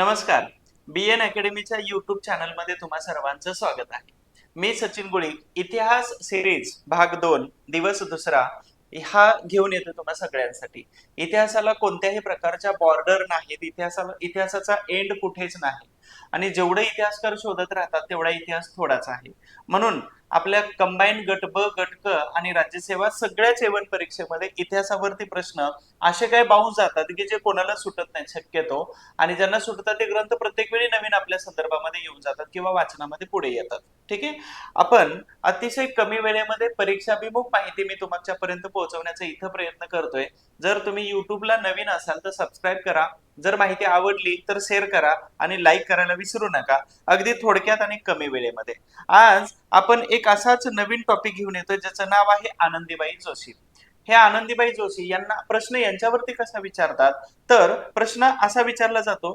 नमस्कार. बी N अकॅडमीच्या YouTube चॅनलमध्ये तुम्हा सर्वांचं स्वागत आहे. मी सचिन गुळी. इतिहास सिरीज भाग दोन दिवस दुसरा हा घेऊन येतो तुम्हा सगळ्यांसाठी. इतिहासाला कोणत्याही प्रकारच्या बॉर्डर नाहीत. इतिहासाला इतिहासाचा एंड कुठेच नाही. आणि जेवढे इतिहासकार शोधत राहतात तेवढा इतिहास थोडाच आहे. म्हणून आपल्या कंबाईन गट ब गट क आणि राज्यसेवा सगळ्या सेवन परीक्षेमध्ये इतिहासावरती प्रश्न असे काय बाहून जातात की जे कोणाला सुटत नाही शक्यतो. आणि ज्यांना सुटतात ते ग्रंथ प्रत्येक वेळी नवीन आपल्या संदर्भामध्ये येऊन जातात किंवा वाचनामध्ये पुढे येतात. ठीक आहे? आपण अतिशय कमी वेळेमध्ये परीक्षाभिमुख माहिती मी तुमच्यापर्यंत पोहोचवण्याचा इथं प्रयत्न करतोय. जर तुम्ही युट्यूबला नवीन असाल तर सबस्क्राईब करा. जर माहिती आवडली तर शेअर करा आणि लाईक करायला विसरू नका. अगदी थोडक्यात आणि कमी वेळेमध्ये. आज आपण एक असाच नवीन टॉपिक घेऊन येतो ज्याचं नाव आहे आनंदीबाई जोशी. हे आनंदीबाई जोशी यांना प्रश्न यांच्यावरती कसा विचारतात? तर प्रश्न असा विचारला जातो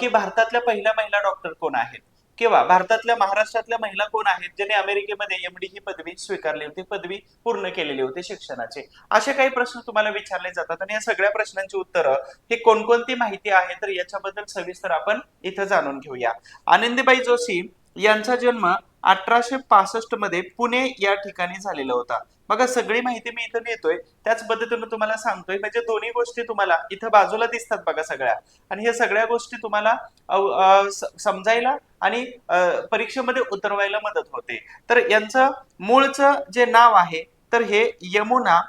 की भारतातल्या पहिल्या महिला डॉक्टर कोण आहेत? किंवा भारतातल्या महाराष्ट्रातल्या महिला कोण आहेत ज्याने अमेरिकेमध्ये एमडी ही पदवी स्वीकारली होती पदवी पूर्ण केलेली होती शिक्षणाचे? असे काही प्रश्न तुम्हाला विचारले जातात आणि या सगळ्या प्रश्नांची उत्तरं ही कोणकोणती माहिती आहे तर याच्याबद्दल सविस्तर आपण इथं जाणून घेऊया. आनंदीबाई जोशी यांचा जन्म अठराशे पासष्टमध्ये पुणे या ठिकाणी झालेला होता. बघा सगळी माहिती मी इथं देतोय त्याच पद्धतीनं तुम्हाला सांगतोय. म्हणजे दोन्ही गोष्टी तुम्हाला इथं बाजूला दिसतात बघा सगळ्या. आणि ह्या सगळ्या गोष्टी तुम्हाला समजायला आणि परीक्षेमध्ये उतरवायला मदत होते. तर यांचं मूळचं जे नाव आहे तर हे यमुना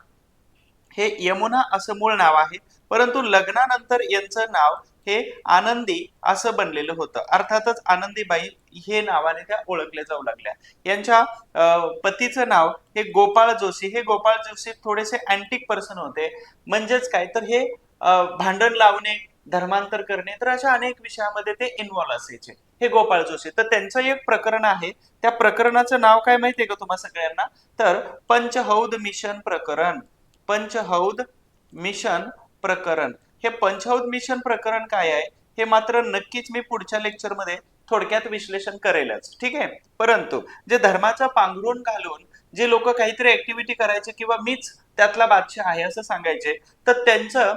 हे यमुना असं मूळ नाव आहे. परंतु लग्नानंतर यांचं नाव हे आनंदी असं बनलेलं होतं. अर्थातच आनंदीबाई हे नावाने त्या ओळखल्या जाऊ लागल्या. यांच्या पतीचं नाव हे गोपाळ जोशी. हे गोपाळ जोशी थोडेसे अँटिक पर्सन होते. म्हणजेच काय? तर हे भांडण लावणे धर्मांतर करणे तर अशा अनेक विषयामध्ये ते इन्व्हॉल्व असायचे. हे गोपाळ जोशी. तर त्यांचं एक प्रकरण आहे. त्या प्रकरणाचं नाव काय माहितीये का तुम्हा सगळ्यांना? तर पंचहौद मिशन प्रकरण. पंचहौद मिशन प्रकरण. हे पंचहौद मिशन प्रकरण काय आहे हे मात्र नक्कीच मी पुढच्या लेक्चरमध्ये थोडक्यात विश्लेषण करेलच. ठीक आहे? परंतु जे धर्माचा पांघरून घालून जे लोक काहीतरी ऍक्टिव्हिटी करायचे किंवा मीच त्यातला बादशाह आहे असं सांगायचे तर त्यांचं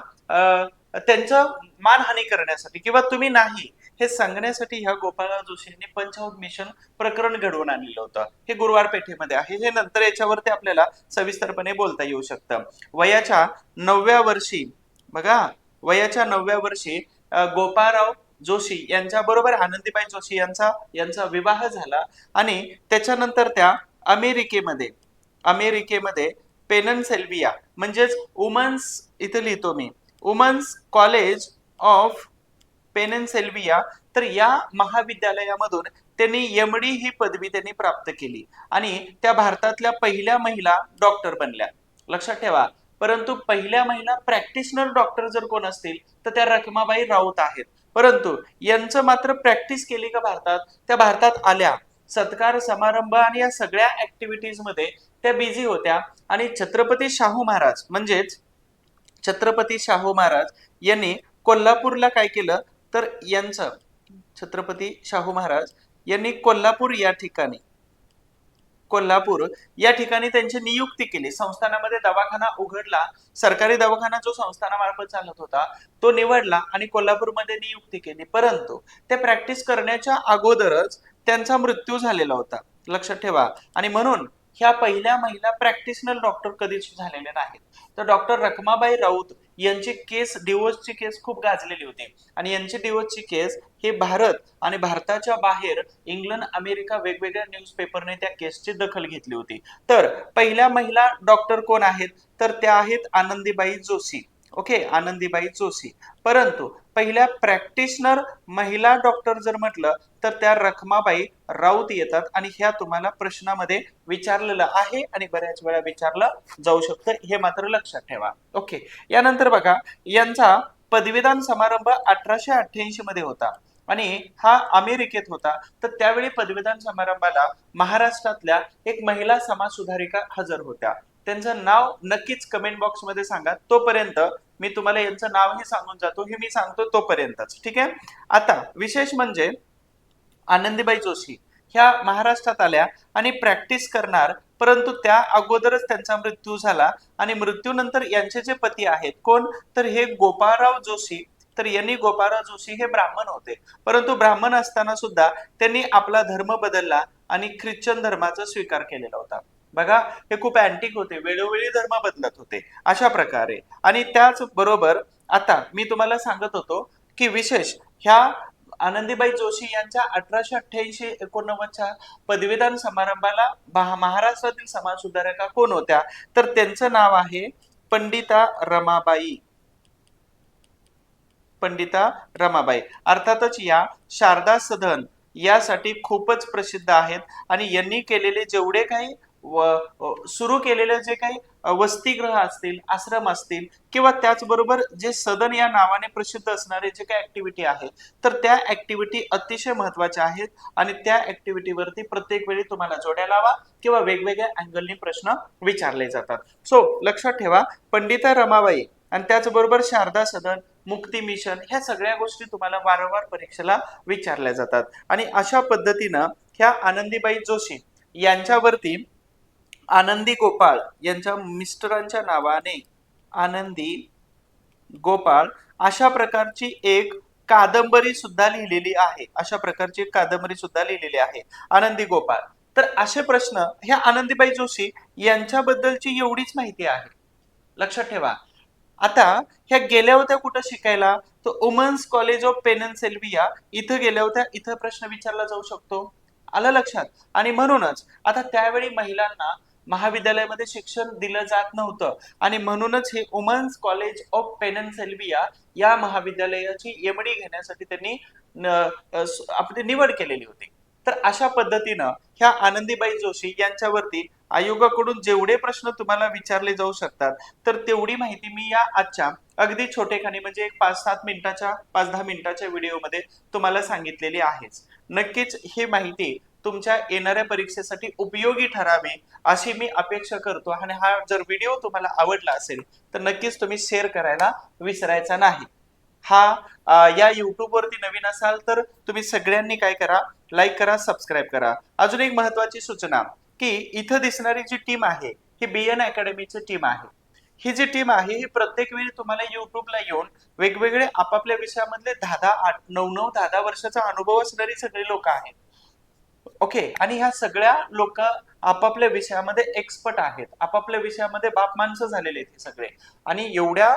त्यांचं मानहानी करण्यासाठी किंवा तुम्ही नाही हे सांगण्यासाठी ह्या गोपाळराव जोशी यांनी पंचहौद मिशन प्रकरण घडवून आणलेलं होतं. हे गुरुवार पेठेमध्ये आहे. हे नंतर याच्यावरती आपल्याला सविस्तरपणे बोलता येऊ शकतं. वयाच्या नवव्या वर्षी बघा वयाच्या नवव्या वर्षी गोपाळराव जोशी यांच्या बरोबर आनंदीबाई जोशी यांचा यांचा विवाह झाला आणि त्याच्यानंतर त्या अमेरिकेमध्ये अमेरिकेमध्ये पेनन्सेल्विया म्हणजेच वुमन्स इथं लिहितो मी वुमन्स कॉलेज ऑफ पेनन्सेल्विया तर या महाविद्यालयामधून त्यांनी एमडी ही पदवी त्यांनी प्राप्त केली आणि त्या भारतातल्या पहिल्या महिला डॉक्टर बनल्या. लक्षात ठेवा परंतु पहिल्या महिला प्रॅक्टिशनर डॉक्टर जर कोण असतील तर त्या रखमाबाई राऊत आहेत. परंतु यांचं मात्र प्रॅक्टिस केली का भारतात? त्या भारतात आल्या. सत्कार समारंभ आणि या सगळ्या ऍक्टिव्हिटीजमध्ये त्या बिझी होत्या. आणि छत्रपती शाहू महाराज म्हणजेच छत्रपती शाहू महाराज यांनी कोल्हापूरला काय केलं? तर यांचं छत्रपती शाहू महाराज यांनी कोल्हापूर या ठिकाणी कोल्हापूर या ठिकाणी त्यांची नियुक्ती केली. संस्थानामध्ये दवाखाना उघडला. सरकारी दवाखाना जो संस्थानामार्फत चालत होता तो निवडला आणि कोल्हापूरमध्ये नियुक्ती केली. परंतु ते प्रॅक्टिस करण्याच्या अगोदरच त्यांचा मृत्यू झालेला होता. लक्षात ठेवा. आणि म्हणून ह्या पहिल्या महिला प्रॅक्टिशनल डॉक्टर कधीच झालेल्या नाहीत. तर डॉक्टर रखमाबाई राऊत यांची केस डिवोर्सची केस खूप गाजलेली होती. आणि यांची डिवोर्सची केस हे भारत आणि भारताच्या बाहेर इंग्लंड अमेरिका वेगवेगळ्या न्यूज पेपरने त्या केसची दखल घेतली होती. तर पहिल्या महिला डॉक्टर कोण आहेत? तर त्या आहेत आनंदीबाई जोशी. ओके आनंदीबाई जोशी. परंतु पहिल्या प्रॅक्टिशनर महिला डॉक्टर जर म्हटलं तर त्या रखमाबाई राऊत येतात आणि ह्या तुम्हाला प्रश्नामध्ये विचारलेलं आहे आणि बऱ्याच वेळा विचारलं जाऊ शकतं. हे मात्र लक्षात ठेवा. ओके यानंतर बघा यांचा पदवीदान समारंभ अठराशे अठ्ठ्याऐंशी मध्ये होता आणि हा अमेरिकेत होता. तर त्यावेळी पदवीदान समारंभाला महाराष्ट्रातल्या एक महिला समाज सुधारिका हजर होत्या. त्यांचं नाव नक्कीच कमेंट बॉक्समध्ये सांगा. तोपर्यंत मी तुम्हाला यांचं नावही सांगून जातो. हे मी सांगतो तोपर्यंतच. ठीक आहे? आता विशेष म्हणजे आनंदीबाई जोशी ह्या महाराष्ट्रात आल्या आणि प्रॅक्टिस करणार परंतु त्या अगोदरच त्यांचा मृत्यू झाला आणि मृत्यूनंतर यांचे जे पती आहेत कोण? तर हे गोपाळराव जोशी. तर यांनी गोपाळराव जोशी हे ब्राह्मण होते. परंतु ब्राह्मण असताना सुद्धा त्यांनी आपला धर्म बदलला आणि ख्रिश्चन धर्माचा स्वीकार केलेला होता. बघा हे खूप अँटिक होते वेळोवेळी धर्म बदलत होते अशा प्रकारे. आणि त्याच बरोबर आता मी तुम्हाला सांगत होतो की विशेष ह्या आनंदीबाई जोशी यांच्या अठराशे अठ्ठ्याऐंशी एकोणनव्वदच्या पदवीदान समारंभाला महाराष्ट्रातील समाज सुधारका कोण होत्या? तर त्यांचं नाव आहे पंडिता रमाबाई. पंडिता रमाबाई. अर्थातच या शारदा सदन यासाठी खूपच प्रसिद्ध आहेत आणि यांनी केलेले जेवढे काही व सुरू केलेले जे काही वसतिगृह असतील आश्रम असतील किंवा त्याचबरोबर जे सदन या नावाने प्रसिद्ध असणारे जे काही ऍक्टिव्हिटी आहे तर त्या ऍक्टिव्हिटी अतिशय महत्त्वाच्या आहेत आणि त्या ऍक्टिव्हिटीवरती प्रत्येक वेळी तुम्हाला जोड्या लावा किंवा वेगवेगळ्या अँगलनी प्रश्न विचारले जातात. सो लक्षात ठेवा पंडिता रमाबाई आणि त्याचबरोबर शारदा सदन मुक्ती मिशन ह्या सगळ्या गोष्टी तुम्हाला वारंवार परीक्षेला विचारल्या जातात. आणि अशा पद्धतीनं ह्या आनंदीबाई जोशी यांच्यावरती आनंदी गोपाळ यांच्या मिस्टरांच्या नावाने आनंदी गोपाळ अशा प्रकारची एक कादंबरी सुद्धा लिहिलेली आहे. अशा प्रकारची एक कादंबरी सुद्धा लिहिलेली आहे. आनंदी गोपाळ. तर असे प्रश्न ह्या आनंदीबाई जोशी यांच्याबद्दलची एवढीच माहिती आहे. लक्षात ठेवा. आता ह्या गेल्या होत्या कुठं शिकायला? तर वुमन्स कॉलेज ऑफ पेनन्सेल्विया इथं गेल्या होत्या. इथं प्रश्न विचारला जाऊ शकतो. आलं लक्षात? आणि म्हणूनच आता त्यावेळी महिलांना महाविद्यालयामध्ये शिक्षण दिलं जात नव्हतं. आणि म्हणूनच हे वुमन्स कॉलेज ऑफ पेनन्सेल्विया या महाविद्यालयाची एमडी घेण्यासाठी त्यांनी आपली निवड केलेली होती. तर अशा पद्धतीनं ह्या आनंदीबाई जोशी यांच्यावरती आयोगाकडून जेवढे प्रश्न तुम्हाला विचारले जाऊ शकतात तर तेवढी माहिती मी या आजच्या अगदी छोटेखानी म्हणजे एक पाच सात मिनिटाच्या पाच दहा मिनिटाच्या व्हिडिओमध्ये तुम्हाला सांगितलेली आहेच. नक्कीच ही माहिती तुमच्या येणाऱ्या परीक्षेसाठी उपयोगी ठरावी अशी मी अपेक्षा करतो. आणि हा जर व्हिडिओ तुम्हाला आवडला असेल तर नक्कीच तुम्ही शेअर करायला विसरायचा नाही. हा या युट्यूब वरती नवीन असाल तर तुम्ही सगळ्यांनी काय करा? लाईक करा सबस्क्राईब करा. अजून एक महत्वाची सूचना की इथं दिसणारी जी टीम आहे ही बी एन अकॅडमीची टीम आहे. ही जी टीम आहे ही प्रत्येक वेळी तुम्हाला युट्यूबला येऊन वेगवेगळे आपापल्या विषयामधले दहा दहा आठ नऊ नऊ दहा दहा वर्षाचा अनुभव असणारी सगळी लोक आहेत. ओके आणि ह्या सगळ्या लोक आपापल्या विषयामध्ये एक्सपर्ट आहेत. आपापल्या विषयामध्ये बाप माणसं झालेले आहेत हे सगळे. आणि एवढ्या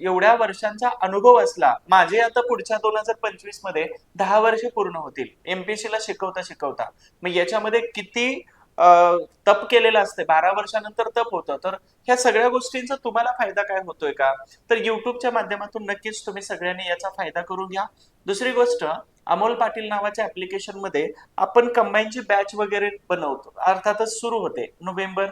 एवढ्या वर्षांचा अनुभव असला माझे आता पुढच्या दोन हजार पंचवीसमध्ये दहा वर्षे पूर्ण होतील. एमपीएससी ला शिकवता शिकवता. मग याच्यामध्ये किती तप केलेलं असते बारा वर्षानंतर तप होतं. तर ह्या सगळ्या गोष्टींचा तुम्हाला फायदा काय होतोय का? तर युट्यूबच्या माध्यमातून नक्कीच तुम्ही सगळ्यांनी याचा फायदा करून घ्या. दुसरी गोष्ट अमोल पाटील नावाच्या ऍप्लिकेशनमध्ये आपण कंबाईनची बॅच वगैरे बनवतो. अर्थातच सुरू होते. नोव्हेंबर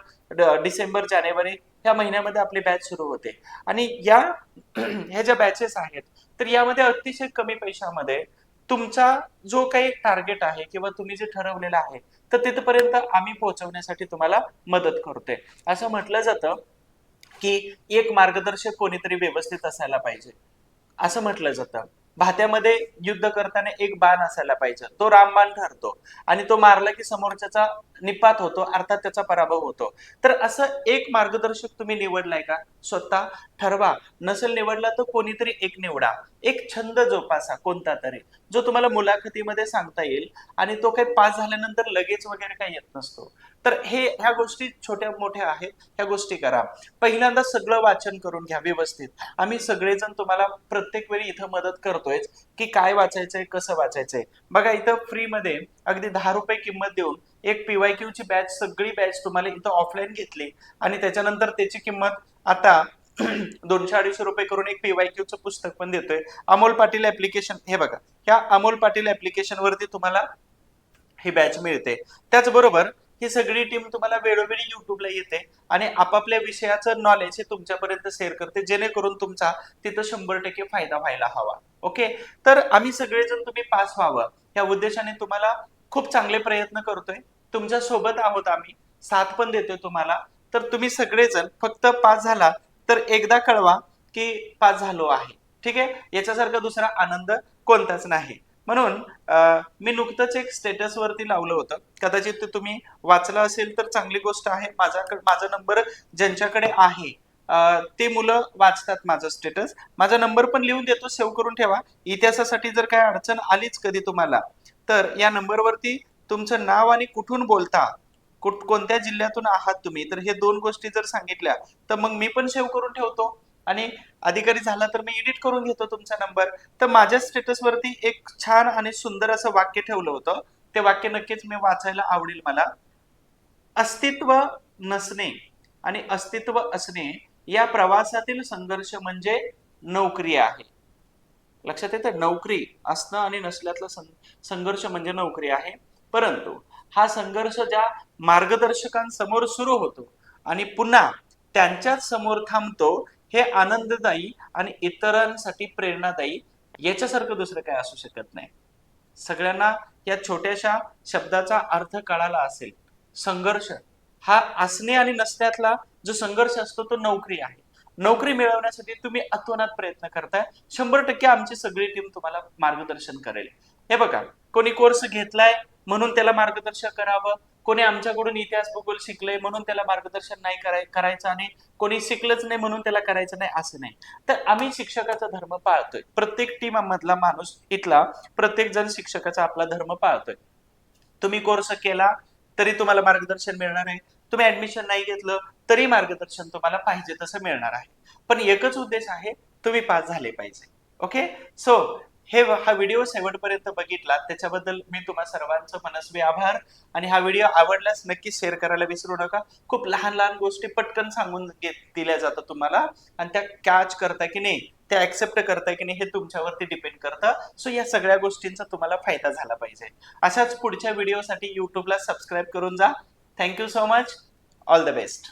डिसेंबर जानेवारी ह्या महिन्यामध्ये आपली बॅच सुरू होते. आणि या ह्या ज्या बॅचेस आहेत तर यामध्ये अतिशय कमी पैशामध्ये तुमचा जो काही टार्गेट आहे किंवा तुम्ही जे ठरवलेलं आहे तर तिथपर्यंत आम्ही पोहोचवण्यासाठी तुम्हाला मदत करतोय. असं म्हटलं जातं की एक मार्गदर्शक कोणीतरी व्यवस्थित असायला पाहिजे. असं म्हटलं जातं. भात्यामध्ये युद्ध करताना एक बाण असायला पाहिजे. तो रामबाण ठरतो. आणि तो मारला की समोरच्याचा निपात होतो अर्थात त्याचा पराभव होतो. तर असं एक मार्गदर्शक तुम्ही निवडलाय का? स्वतः ठरवा. नसेल निवडला तर कोणीतरी एक निवडा. एक छंद जोपासा कोणता तरी जो तुम्हाला मुलाखतीमध्ये सांगता येईल आणि तो काही पास झाल्यानंतर लगेच वगैरे काही येत नसतो. तर हे ह्या गोष्टी छोट्या मोठ्या आहेत ह्या गोष्टी करा. पहिल्यांदा सगळं वाचन करून घ्या व्यवस्थित. आम्ही सगळेजण तुम्हाला प्रत्येक वेळी इथं मदत करतोय की काय वाचायचंय कसं वाचायचंय. बघा इथं फ्रीमध्ये अगदी दहा रुपये किंमत देऊन एक पीवाय ची बॅच सगळी बॅच तुम्हाला इथं ऑफलाईन घेतली आणि त्याच्यानंतर त्याची किंमत आता दोनशे अडीचशे रुपये करून एक पीवाय क्यूचं पुस्तक पण देतोय. अमोल पाटील ऍप्लिकेशन हे बघा ह्या अमोल पाटील ऍप्लिकेशन वरती तुम्हाला ही बॅच मिळते. त्याचबरोबर ही सगळी टीम तुम्हाला वेळोवेळी युट्यूबला येते आणि आपापल्या विषयाचं नॉलेज हे तुमच्यापर्यंत शेअर करते जेणेकरून तुमचा तिथं शंभर टक्के फायदा व्हायला हवा. ओके तर आम्ही सगळेजण तुम्ही पास व्हावं. या उद्देशाने तुम्हाला खूप चांगले प्रयत्न करतोय. तुमच्यासोबत आहोत आम्ही. साथ पण देतोय तुम्हाला. तर तुम्ही सगळेजण फक्त पास झाला तर एकदा कळवा की पास झालो आहे. ठीक आहे? याच्यासारखा दुसरा आनंद कोणताच नाही. म्हणून मी नुकतंच एक स्टेटस वरती लावलं होतं. कदाचित ते तुम्ही वाचलं असेल तर चांगली गोष्ट आहे. माझ्याकडे माझा नंबर ज्यांच्याकडे आहे ते मुलं वाचतात माझं स्टेटस माझा नंबर पण लिहून देतो सेव्ह करून ठेवा. इतिहासासाठी जर काय अडचण आलीच कधी तुम्हाला तर या नंबरवरती तुमचं नाव आणि कुठून बोलता कुठ कोणत्या जिल्ह्यातून आहात तुम्ही तर हे दोन गोष्टी जर सांगितल्या तर मग मी पण सेव्ह करून ठेवतो. आणि अधिकारी झाला तर मी एडिट करून घेतो तुमचा नंबर तर माझ्या स्टेटसवरती एक छान आणि सुंदर असं वाक्य ठेवलं होतं. ते वाक्य नक्कीच मी वाचायला आवडेल मला. अस्तित्व नसणे आणि अस्तित्व असणे या प्रवासातील संघर्ष म्हणजे नोकरी आहे. लक्षात येतं? नोकरी असणं आणि नसल्यातला संघर्ष म्हणजे नोकरी आहे. परंतु हा संघर्ष ज्या मार्गदर्शकांसमोर सुरू होतो आणि पुन्हा त्यांच्याच समोर थांबतो हे आनंददायी आणि इतरांसाठी प्रेरणादायी याच्यासारखं दुसरं काय असू शकत नाही. सगळ्यांना या छोट्याशा शब्दाचा अर्थ कळाला असेल. संघर्ष हा असणे आणि नसण्यातला जो संघर्ष असतो तो नोकरी आहे. नोकरी मिळवण्यासाठी तुम्ही अतोनात प्रयत्न करताय. शंभर टक्के आमची सगळी टीम तुम्हाला मार्गदर्शन करेल. हे बघा कोणी कोर्स घेतलाय म्हणून त्याला मार्गदर्शन करावं? कोणी आमच्याकडून इतिहास भूगोल शिकलंय म्हणून त्याला मार्गदर्शन नाही कराय करायचं आणि कोणी शिकलंच नाही म्हणून त्याला करायचं नाही असं नाही. तर आम्ही शिक्षकाचा धर्म पाळतोय. प्रत्येक टीम मधला माणूस इथला प्रत्येक जण शिक्षकाचा आपला धर्म पाळतोय. तुम्ही कोर्स केला तरी तुम्हाला मार्गदर्शन मिळणार आहे. तुम्ही ऍडमिशन नाही घेतलं तरी मार्गदर्शन तुम्हाला पाहिजे तसं मिळणार आहे. पण एकच उद्देश आहे तुम्ही पास झाले पाहिजे. ओके सो हे हा व्हिडिओ शेवटपर्यंत बघितला. त्याच्याबद्दल मी तुम्हा सर्वांचं मनस्वी आभार. आणि हा व्हिडिओ आवडल्यास नक्की शेअर करायला विसरू नका. खूप लहान लहान गोष्टी पटकन सांगून दिल्या जातात तुम्हाला. आणि त्या कॅच करता की नाही त्या ऍक्सेप्ट करताय की नाही हे तुमच्यावरती डिपेंड करतं. सो या सगळ्या गोष्टींचा तुम्हाला फायदा झाला पाहिजे. अशाच पुढच्या व्हिडिओसाठी युट्यूबला सबस्क्राईब करून जा. Thank you so much all the best